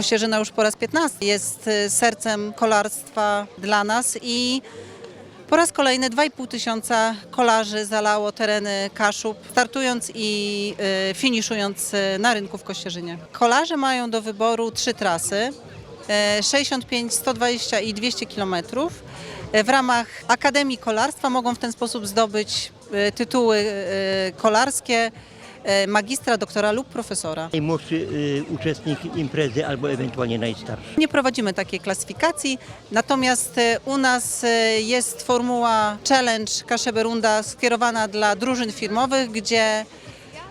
Kościerzyna już po raz 15 jest y, sercem kolarstwa dla nas i po raz kolejny 2,5 tysiąca kolarzy zalało tereny Kaszub, startując i y, finiszując y, na rynku w Kościerzynie. Kolarze mają do wyboru trzy trasy. y, 65, 120 i 200 kilometrów. Y, W ramach Akademii Kolarstwa mogą w ten sposób zdobyć tytuły kolarskie magistra, doktora lub profesora. Najmłodszy y, uczestnik imprezy albo ewentualnie najstarszy. Nie prowadzimy takiej klasyfikacji, natomiast e, u nas e, jest formuła Challenge Kaszeberunda skierowana dla drużyn firmowych, gdzie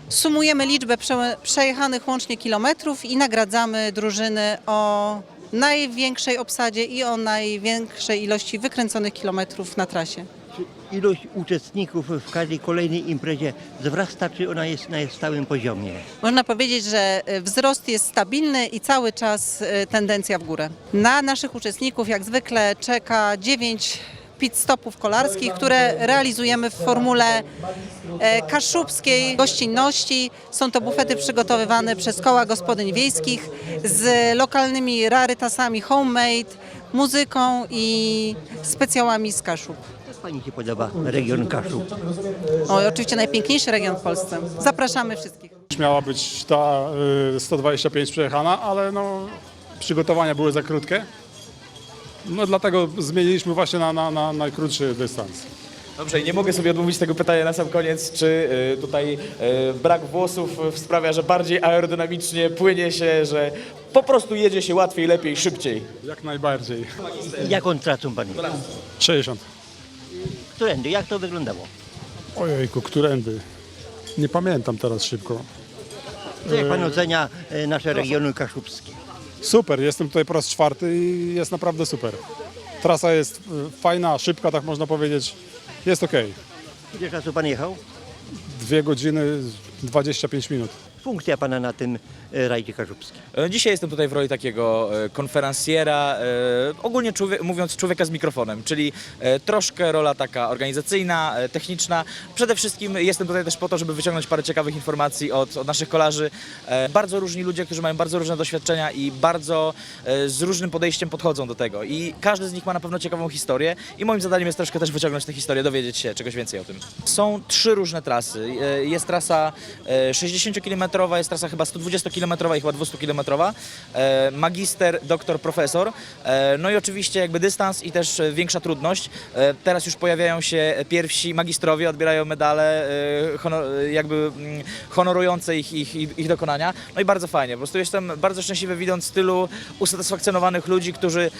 sumujemy liczbę prze, przejechanych łącznie kilometrów i nagradzamy drużyny o największej obsadzie i o największej ilości wykręconych kilometrów na trasie. Ilość uczestników w każdej kolejnej imprezie wzrasta, czy ona jest na stałym poziomie? Można powiedzieć, że e, wzrost jest stabilny i cały czas e, tendencja w górę. Na naszych uczestników jak zwykle czeka 9 pit stopów kolarskich, które realizujemy w formule e, kaszubskiej gościnności. Są to bufety przygotowywane przez koła gospodyń wiejskich z lokalnymi rarytasami homemade, muzyką i specjałami z Kaszub. Jak Pani się podoba region Kaszub? O, i oczywiście najpiękniejszy region w Polsce. Zapraszamy wszystkich. Miała być ta y, 125 przejechana, ale no, przygotowania były za krótkie. No dlatego zmieniliśmy właśnie na, na, na najkrótszy dystans. Dobrze, i nie mogę sobie odmówić tego pytania na sam koniec, czy y, tutaj y, brak włosów y, sprawia, że bardziej aerodynamicznie płynie się, że po prostu jedzie się łatwiej, lepiej, szybciej. Jak najbardziej. Jaką tracą Pani? 60. Którędy? Jak to wyglądało? Ojejku, którędy? Nie pamiętam teraz szybko. Co jak Pan ocenia e, nasze regiony kaszubskie? Super, jestem tutaj po raz czwarty i jest naprawdę super. Trasa jest y, fajna, szybka, tak można powiedzieć. Jest ok. Ile czasu Pan jechał? Dwie godziny, 25 minut. Funkcja Pana na tym e, rajdzie kaszubskim. E, Dzisiaj jestem tutaj w roli takiego e, konferencjera, ogólnie mówiąc człowieka z mikrofonem, czyli troszkę rola taka organizacyjna, techniczna. Przede wszystkim jestem tutaj też po to, żeby wyciągnąć parę ciekawych informacji od, od naszych kolarzy. Bardzo różni ludzie, którzy mają bardzo różne doświadczenia i bardzo z różnym podejściem podchodzą do tego. I każdy z nich ma na pewno ciekawą historię i moim zadaniem jest troszkę też wyciągnąć tę historię, dowiedzieć się czegoś więcej o tym. Są trzy różne trasy. Jest trasa e, 60-kilometrowa, jest trasa chyba 120-kilometrowa i chyba 200-kilometrowa. E, Magister, doktor, profesor. E, No i oczywiście jakby dystans i też e, większa trudność. Teraz już pojawiają się pierwsi magistrowie, odbierają medale jakby mm, honorujące ich, ich, ich, dokonania. No i bardzo fajnie. Po prostu jestem bardzo szczęśliwy widząc tylu usatysfakcjonowanych ludzi, którzy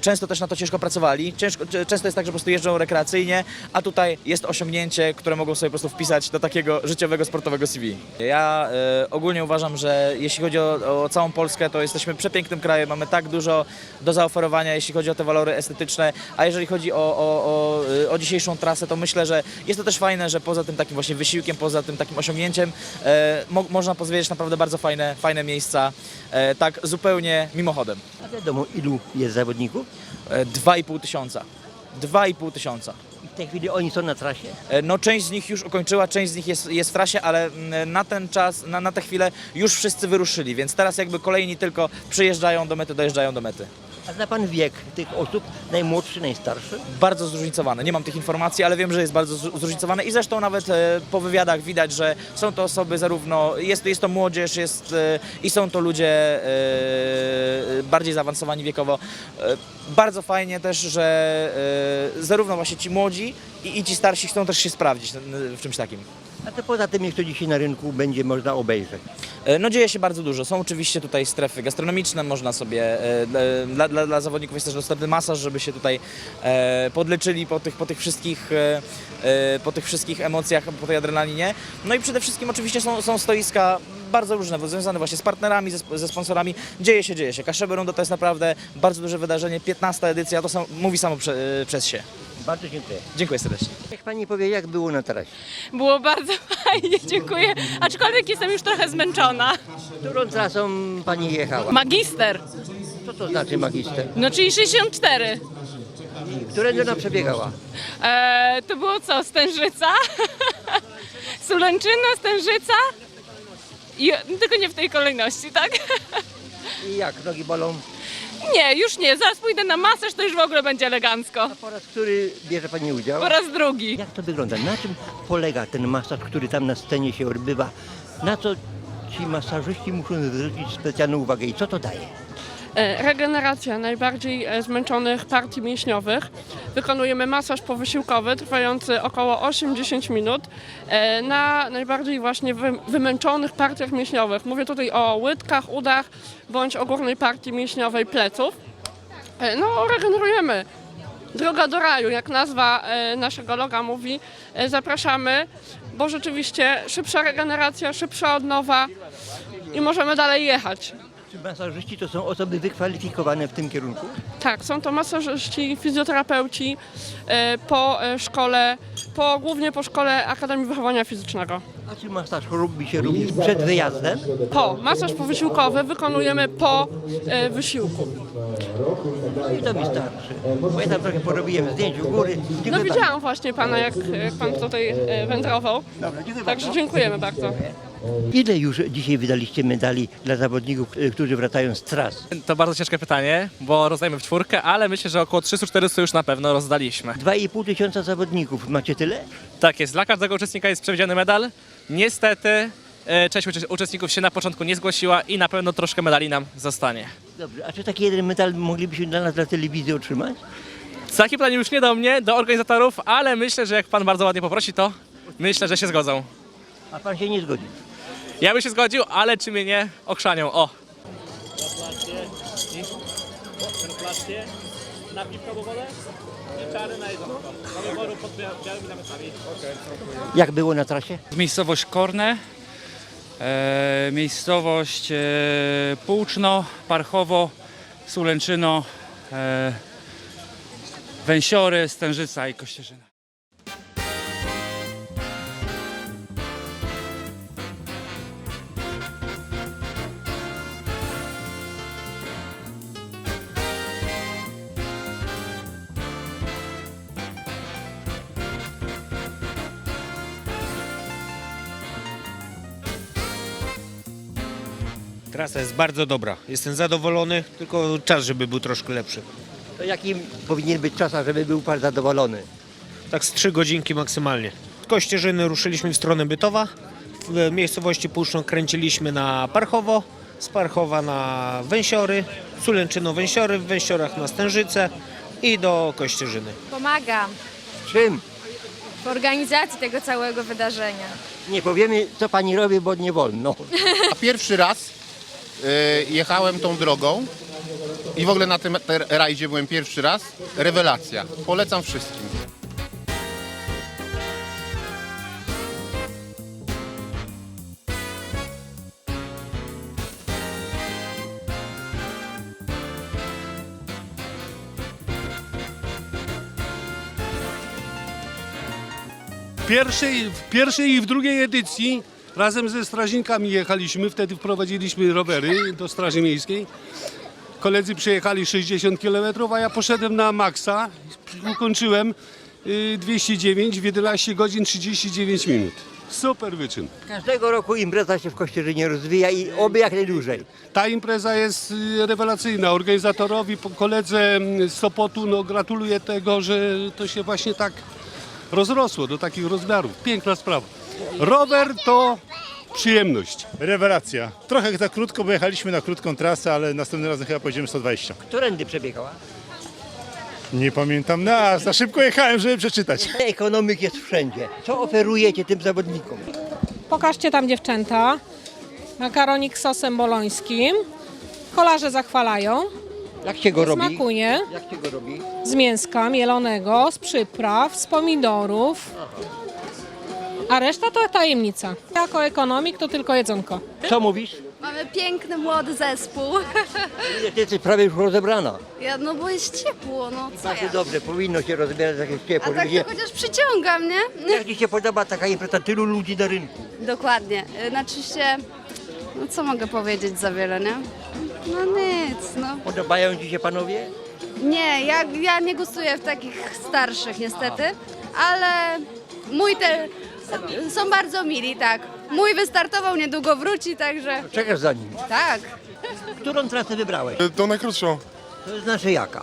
często też na to ciężko pracowali. Ciężko, często jest tak, że po prostu jeżdżą rekreacyjnie, a tutaj jest osiągnięcie, które mogą sobie po prostu wpisać do takiego życiowego, sportowego CV. Ja e, ogólnie uważam, że jeśli chodzi o, o całą Polskę, to jesteśmy przepięknym krajem, mamy tak dużo do zaoferowania, jeśli chodzi o te walory estetyczne, a jeżeli chodzi o, o, o, y, o dzisiejszą trasę, to myślę, że jest to też fajne, że poza tym takim właśnie wysiłkiem, poza tym takim osiągnięciem, e, mo, można pozwiedzieć naprawdę bardzo fajne, fajne miejsca, e, tak zupełnie mimochodem. A wiadomo, ilu jest zawodników? E, 2,5 tysiąca. 2,5 tysiąca. W tej chwili oni są na trasie? E, No część z nich już ukończyła, część z nich jest, jest w trasie, ale mm, na ten czas, na, na tę chwilę już wszyscy wyruszyli, więc teraz jakby kolejni tylko przyjeżdżają do mety, dojeżdżają do mety. A zna Pan wiek tych osób? Najmłodszy, najstarszy? Bardzo zróżnicowane, nie mam tych informacji, ale wiem, że jest bardzo zró- zróżnicowane i zresztą nawet e, po wywiadach widać, że są to osoby zarówno, jest, jest to młodzież jest, e, i są to ludzie e, bardziej zaawansowani wiekowo. Bardzo fajnie też, że zarówno właśnie ci młodzi i, i ci starsi chcą też się sprawdzić w czymś takim. A to poza tym, co dzisiaj na rynku będzie można obejrzeć. E, No dzieje się bardzo dużo. Są oczywiście tutaj strefy gastronomiczne, można sobie, e, dla, dla, dla zawodników jest też dostępny masaż, żeby się tutaj e, podleczyli po tych, po tych wszystkich po tych wszystkich emocjach, po tej adrenalinie. No i przede wszystkim oczywiście są, są stoiska bardzo różne, związane właśnie z partnerami, ze, ze sponsorami. Dzieje się, dzieje się. Kaszeby Rondo to jest naprawdę bardzo duże wydarzenie, 15 edycja, to mówi samo prze, przez się. Bardzo dziękuję. Dziękuję serdecznie. Niech Pani powie, jak było na trasie? Było bardzo fajnie, dziękuję. Aczkolwiek jestem już trochę zmęczona. Którą trasą Pani jechała? Magister, Co to znaczy magister? no czyli 64. Którędy ona przebiegała? Eee, to było co, Stężyca? Sulęczyna, Stężyca? I, no tylko nie w tej kolejności, tak? I jak, nogi bolą? Nie, już nie. Zaraz pójdę na masaż, to już w ogóle będzie elegancko. Po raz który bierze Pani udział? Po raz drugi. Jak to wygląda? Na czym polega ten masaż, który tam na scenie się odbywa? Na co ci masażyści muszą zwrócić specjalną uwagę i co to daje? E, Regeneracja najbardziej e, zmęczonych partii mięśniowych. Wykonujemy masaż powysiłkowy trwający około 8-10 minut e, na najbardziej właśnie wy- wymęczonych partiach mięśniowych. Mówię tutaj o łydkach, udach bądź o górnej partii mięśniowej pleców. No, regenerujemy. Droga do raju, jak nazwa naszego loga mówi, zapraszamy, bo rzeczywiście szybsza regeneracja, szybsza odnowa i możemy dalej jechać. Czy masażyści to są osoby wykwalifikowane w tym kierunku? Tak, są to masażyści, fizjoterapeuci e, po e, szkole, po, głównie po szkole Akademii Wychowania Fizycznego. A czy masaż robi się również przed wyjazdem? Po, masaż powysiłkowy wykonujemy po e, wysiłku. I to mi starczy. Bo ja tam trochę porobiłem zdjęć u góry. Dziękuję No bardzo. widziałam właśnie pana, jak, jak pan tutaj e, wędrował. Dobra, dziękuję Także bardzo. dziękujemy bardzo. Ile już dzisiaj wydaliście medali dla zawodników, y, którzy wracają z tras? To bardzo ciężkie pytanie, bo rozdajemy w czwórkę, ale myślę, że około 300-400 już na pewno rozdaliśmy. 2,5 tysiąca zawodników. Macie tyle? Tak jest, dla każdego uczestnika jest przewidziany medal. Niestety e, część uczes- uczestników się na początku nie zgłosiła i na pewno troszkę medali nam zostanie. Dobrze. A czy taki jeden medal moglibyśmy dla nas, dla telewizji otrzymać? Takie pytanie już nie do mnie, do organizatorów, ale myślę, że jak pan bardzo ładnie poprosi, to myślę, że się zgodzą. A pan się nie zgodzi. Ja bym się zgodził, ale czy mnie nie okrzanią? O! Na piwko wodę i czary na jedzonko. Do namysłami. Jak było na trasie? Miejscowość Korne, e, miejscowość e, Płuczno, Parchowo, Sulęczyno, e, Węsiory, Stężyca i Kościerzyna. Trasa jest bardzo dobra. Jestem zadowolony, tylko czas, żeby był troszkę lepszy. To jaki powinien być czas, żeby był pan zadowolony? Tak z 3 godzinki maksymalnie. Z Kościerzyny ruszyliśmy w stronę Bytowa. W miejscowości Puszczą kręciliśmy na Parchowo, z Parchowa na Węsiory, Sulęczyno Węsiory, w Węsiorach na Stężyce i do Kościerzyny. Pomagam Czym? w organizacji tego całego wydarzenia. Nie powiemy, co pani robi, bo nie wolno. A pierwszy raz jechałem tą drogą i w ogóle na tym rajdzie byłem pierwszy raz. Rewelacja. Polecam wszystkim. Pierwszej, w pierwszej i w drugiej edycji razem ze strażnikami jechaliśmy, wtedy wprowadziliśmy rowery do Straży Miejskiej. Koledzy przejechali 60 km, a ja poszedłem na maksa, ukończyłem y, 209 w 11 godzin 39 minut. Super wyczyn. Każdego roku impreza się w Kościerzynie rozwija i oby jak najdłużej. Ta impreza jest y, rewelacyjna. Organizatorowi, koledze mm, z Sopotu, no gratuluję tego, że to się właśnie tak rozrosło do takich rozmiarów. Piękna sprawa. Rower to przyjemność. Rewelacja. Trochę za krótko, bo jechaliśmy na krótką trasę, ale następnym razem chyba pojedziemy 120. Którędy przebiegała? Nie pamiętam nazw, za szybko jechałem, żeby przeczytać. Ekonomik jest wszędzie. Co oferujecie tym zawodnikom? Pokażcie tam dziewczęta. Makaronik z sosem bolońskim. Kolarze zachwalają. Jak się go robi? Smakuje. Jak się go robi? Z mięska mielonego, z przypraw, z pomidorów. A reszta to tajemnica. Jako ekonomik to tylko jedzonko. Co mówisz? Mamy piękny, młody zespół. Ty jesteś prawie już rozebrana. Ja, no bo jest ciepło, no co Bardzo ja? dobrze, powinno się rozbierać jak jest A ciepło. tak żeby się- to chociaż przyciągam, nie? Jak Ci się podoba taka impreza tylu ludzi na rynku? Dokładnie. Znaczy się, no co mogę powiedzieć za wiele, nie? No nic, no. Podobają Ci się panowie? Nie, ja, ja nie gustuję w takich starszych niestety, ale mój te są bardzo mili, tak. Mój wystartował, niedługo wróci, także Czekasz za nim. tak. Którą trasę wybrałeś? To najkrótszą. To znaczy jaka?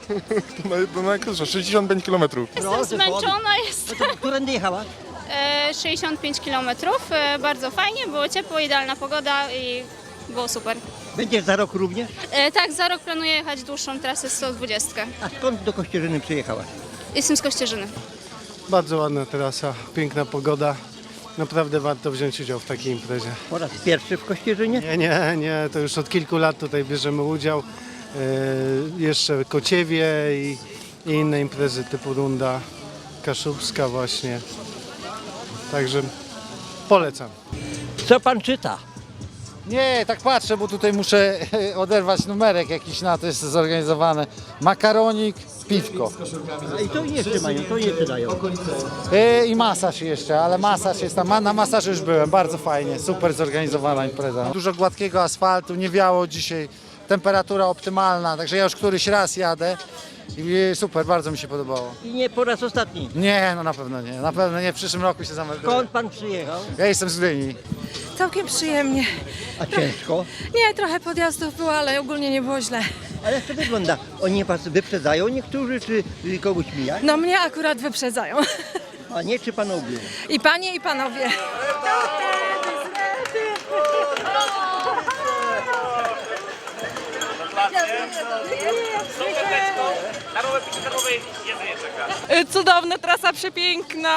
To, naj, to najkrótsza, 65 km. Proszę, Zmęczona jest. powiedz. Którędy jechałaś? E, 65 km, e, bardzo fajnie, było ciepło, idealna pogoda i było super. Będziesz za rok również? E, tak, za rok planuję jechać dłuższą trasę 120. A skąd do Kościerzyny przyjechałaś? Jestem z Kościerzyny. Bardzo ładna trasa, piękna pogoda. Naprawdę warto wziąć udział w takiej imprezie. Po raz pierwszy w Kościerzynie? Nie, nie, nie, to już od kilku lat tutaj bierzemy udział. E, jeszcze Kociewie i, i inne imprezy typu Runda Kaszubska właśnie. Także polecam. Co pan czyta? Nie, tak patrzę, bo tutaj muszę oderwać numerek jakiś na to jest zorganizowane. Makaronik, piwko. I to jeszcze mają, to jeszcze dają. E, I masaż jeszcze, ale masaż jest tam. Na masażu już byłem, bardzo fajnie, super zorganizowana impreza. Dużo gładkiego asfaltu, nie wiało dzisiaj, temperatura optymalna, także ja już któryś raz jadę i super, bardzo mi się podobało. I nie po raz ostatni. Nie, no na pewno nie, na pewno nie, w przyszłym roku się zamelduję. Skąd pan przyjechał? Ja jestem z Gdyni. Całkiem przyjemnie. A ciężko? Nie, trochę podjazdów było, ale ogólnie nie było źle. Ale jak to wygląda? Oni was wyprzedzają niektórzy, czy y, kogoś mijają? No mnie akurat wyprzedzają. A nie, czy panowie? I panie, i panowie. Cudowna trasa, przepiękna,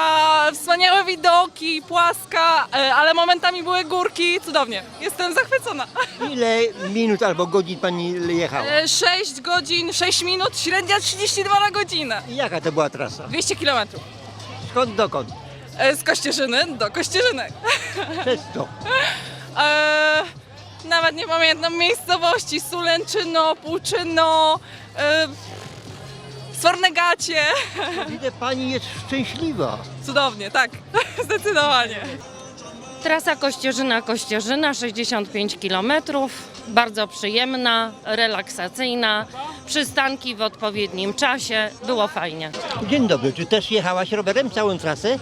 wspaniałe widoki, płaska, e, ale momentami były górki, cudownie. Jestem zachwycona. Ile minut albo godzin pani jechała? 6 godzin, 6 minut, średnia 32 na godzinę. I jaka to była trasa? 200 km. Skąd dokąd? Z Kościerzyny do Kościerzyny. Przez? E, nawet nie pamiętam miejscowości, Sulęczyno, Płuczyno, e, Sfornegacie. Widzę, pani jest szczęśliwa. Cudownie, tak, zdecydowanie. Trasa Kościerzyna-Kościerzyna, 65 km. Bardzo przyjemna, relaksacyjna. Przystanki w odpowiednim czasie. Było fajnie. Dzień dobry, czy też jechałaś rowerem całą trasę?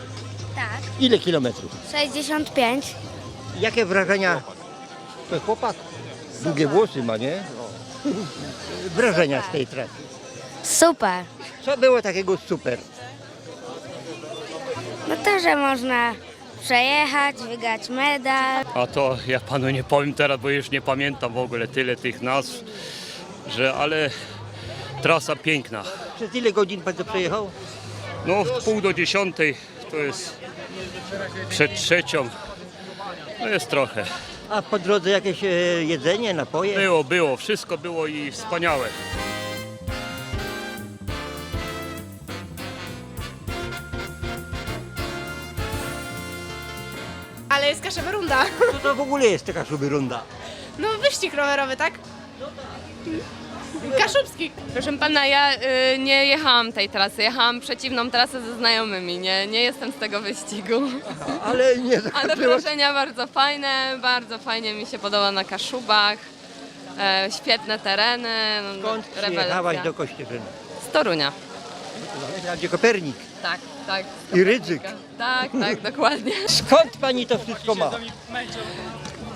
Tak. Ile kilometrów? 65. Jakie wrażenia? To chłopak. Długie włosy ma, nie? Wrażenia z tej trasy. Super. Co było takiego super? No to, że można przejechać, wygrać medal. A to ja panu nie powiem teraz, bo już nie pamiętam w ogóle tyle tych nazw, że ale trasa piękna. Przez ile godzin pan to przejechał? No w pół do dziesiątej to jest przed trzecią. No jest trochę. A po drodze jakieś e, jedzenie, napoje? Było, było, wszystko było i wspaniałe. Ale jest Kaszowa Runda. Co to w ogóle jest taka? No wyścig rowerowy, tak? Kaszubski. Proszę pana, ja y, nie jechałam tej trasy, jechałam przeciwną trasę ze znajomymi, nie, nie jestem z tego wyścigu. Ale nie Ale zakończyłaś. wrażenia bardzo fajne, bardzo fajnie mi się podoba na Kaszubach. E, świetne tereny, no, Skąd przyjechałaś do Kościerzyny? Z Torunia. Gdzie Kopernik Tak, tak. i Rydzyk. Tak, tak, dokładnie. Skąd pani to wszystko ma?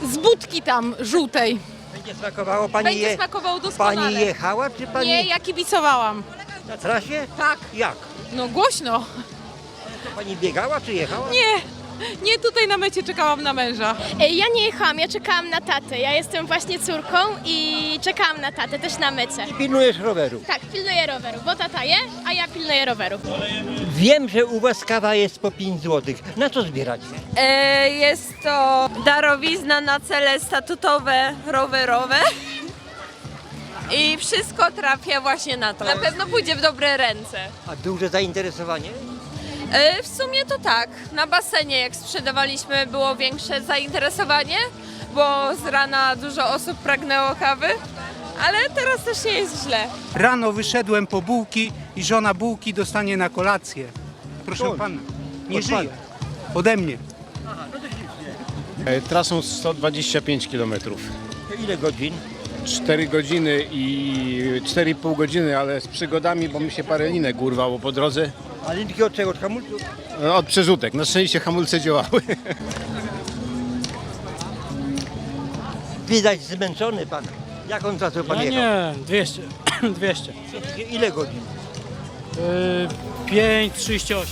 Z budki tam, żółtej. Będzie smakowało pani Będzie je... doskonale. Pani jechała, czy pani Nie, ja kibicowałam. na trasie? Tak. Jak? No głośno. Pani biegała, czy jechała? Nie, nie tutaj na mecie czekałam na męża. Ja nie jechałam, ja czekałam na tatę. Ja jestem właśnie córką i czekałam na tatę też na mecie. I pilnujesz roweru. Tak, pilnuję roweru, bo tata je, a ja pilnuję roweru. Wiem, że u was kawa jest po 5 zł. Na co zbieracie? E, jest to darowizna na cele statutowe, rowerowe. I wszystko trafia właśnie na to. Na pewno pójdzie w dobre ręce. A duże zainteresowanie? E, w sumie to tak. Na basenie jak sprzedawaliśmy było większe zainteresowanie, bo z rana dużo osób pragnęło kawy, ale teraz też nie jest źle. Rano wyszedłem po bułki i żona bułki dostanie na kolację. Proszę Skąd? pana, nie Od żyje. Ode mnie. Trasą 125 km. Ile godzin? 4 godziny i 4,5 godziny, ale z przygodami, bo mi się parę linek urwało po drodze. Ale linki od czego? Od hamulców? No, od przerzutek. Na szczęście hamulce działały. Widać zmęczony pan. Jak on czasu pan Ja jechał? nie, 200. 200. Ile godzin? Yy, 5,38.